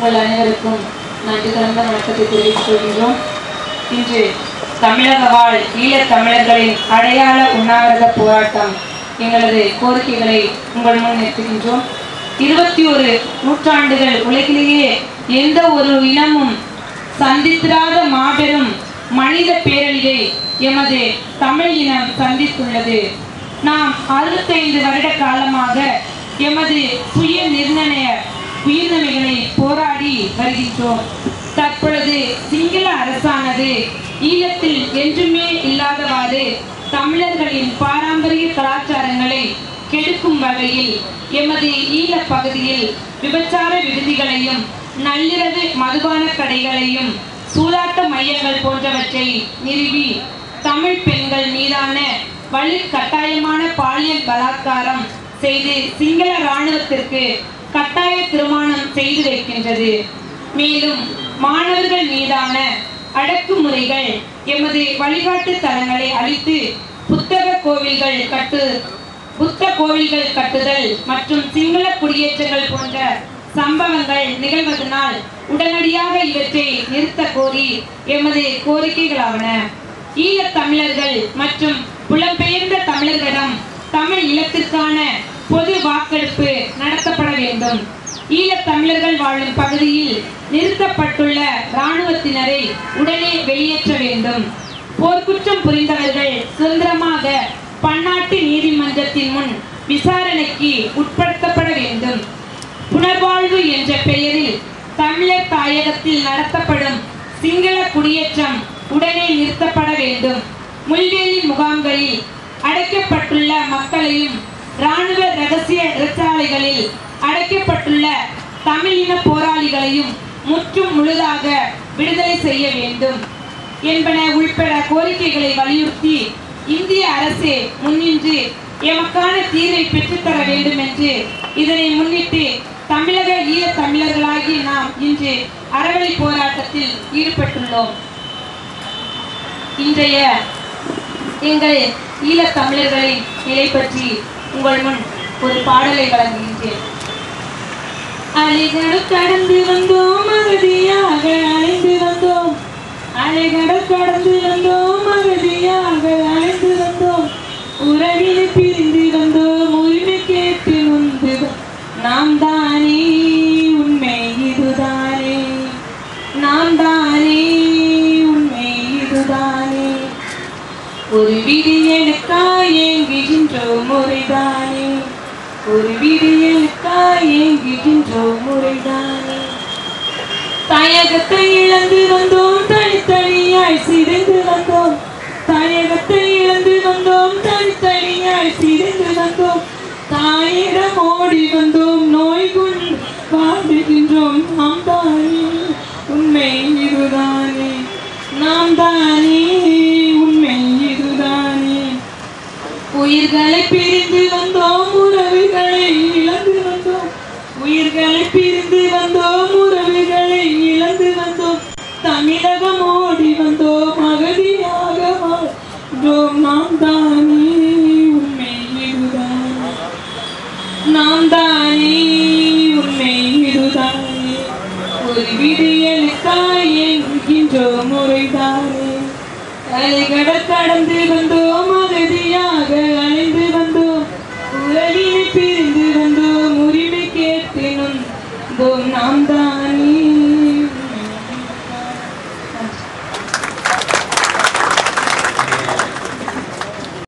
உங்கள் அனைவருக்கும் நன்றி கலந்த வணக்கத்தை தெரிவித்துக் கொள்கிறோம் இன்று தமிழக வாழ் ஈழத் தமிழர்களின் அடையாள உண்ணாவிரத போராட்டம் எங்களது கோரிக்கைகளை உங்கள் முன் நிறுத்துகின்றோம். இருபத்தி ஒரு நூற்றாண்டுகள் உலகிலேயே எந்த ஒரு இனமும் சந்தித்திராத மாபெரும் மனித பேரழிவை எமது தமிழ் இனம் சந்தித்துள்ளது. நாம் அறுபத்தைந்து வருட காலமாக எமது சுய நிர்ணய உயிர்நிலைகளை போராடி வருகின்றோம். தற்பொழுது சிங்கள அரசானது ஈழத்தில் என்றுமே இல்லாதவாறு தமிழர்களின் பாரம்பரிய கலாச்சாரங்களை கெடுக்கும் வகையில் எமது ஈழப் பகுதியில் விபச்சார விடுதிகளையும் நள்ளிரவு மதுபான கடைகளையும் சூதாட்ட மையங்கள் போன்றவற்றை நிறுவி தமிழ் பெண்கள் மீதான வழி கட்டாயமான பாலியல் பலாத்காரம் செய்து சிங்கள இராணுவத்திற்கு கட்டாய திருமணம் செய்து வைக்கின்றது. மேலும் மாணவர்கள் மீதான அடக்குமுறைகள் எமது வழிகாட்டு தலங்களை அழித்து புத்தக கோவில்கள் கட்டு புத்த கோவில்கள் கட்டுதல் மற்றும் சிங்கள குடியேற்றங்கள் போன்ற சம்பவங்கள் நிகழ்வதனால் உடனடியாக இவற்றை நிறுத்த கோரி எமது கோரிக்கைகளாவன. ஈழத் தமிழர்கள் மற்றும் புலம்பெயர்ந்த தமிழர்களிடம் தமிழ் இலத்திற்கான பொது வாக்கெடுப்பு நடத்த வேண்டும். ஈழத் தமிழர்கள் வாழும் பகுதியில் நிறுத்தப்பட்டுள்ள இராணுவத்தினரை உடனே வெளியேற்ற வேண்டும். போர்க்குற்றம் புரிந்தவர்கள் சுதந்திரமாக பன்னாட்டு நீதிமன்றத்தின் முன் விசாரணைக்கு உட்படுத்தப்பட வேண்டும். புனர்வாழ்வு என்ற பெயரில் தமிழர் தாயகத்தில் நடத்தப்படும் சிங்கள குடியேற்றம் உடனே நிறுத்தப்பட வேண்டும். முள்வேலி முகாம்களில் அடைக்கப்பட்டுள்ள மக்களையும் இராணுவ ரகசிய சிறைச்சாலைகளில் அடைக்கப்பட்டுள்ள தமிழின போராளிகளையும் முற்றும் முழுதாக விடுதலை செய்ய வேண்டும் என்பன உள்பட கோரிக்கைகளை வலியுறுத்தி இந்திய அரசு முன்னின்று எமக்கான தீர்வை பெற்றுத்தர வேண்டும் என்று இதனை முன்னிட்டு தமிழக ஈழ தமிழர்களாகி நாம் இன்று அறவழி போராட்டத்தில் ஈடுபட்டுள்ளோம். இன்றைய எங்கள் ஈழத் தமிழர்களின் நிலை பற்றி உங்கள் முன் ஒரு பாடலை வழங்குகின்றேன். அலைகடல் கடந்து வந்தோம் அகதியாக அழைந்து வந்தோம். அலைகடல் கடந்து வந்தோம் அகதியாக அழைந்து வந்தோம். உறவினை பிரிந்து வந்தோம் உரிமை கேட்டு நொந்து நாம் தானே உண்மை இதுதானே. நாம் தானே உண்மை இதுதானே. ஒரு விதி எனக்காய் ஏங்குகின்றோம் முறைதானே. ஒரு விடியலுக்காய் ஏங்குகின்றோம் முறைதானே. தாயகத்தை இழந்து வந்தோம் தனித்தனியாய் சிதைந்து வந்தோம். தாயகத்தை இழந்து வந்தோம் தனித்தனியாய் சிதைந்து வந்தோம். தாயிடம் ஓடி வந்தோம் நோய் கொண்டு வாழ்கின்றோம் நாம் தானே உண்மை இதுதானே. நாம் தானே உண்மை இதுதானே. உயிர்களை பிரிந்து வந்தோம் உயிர்களை பிரிந்து வந்தோம் உறவுகளை இழந்து வந்தோம். தமிழகம் ஓடி வந்தோம் அகதியாக வாழ்ந்தோம். நாம் தானே உண்மை இதுதானே நாம் தானே உண்மை இதுதானே ஒரு விடியலுக்காய் என்கின்றோம் முறைதானே அலைகடல் கடந்து வந்தோம்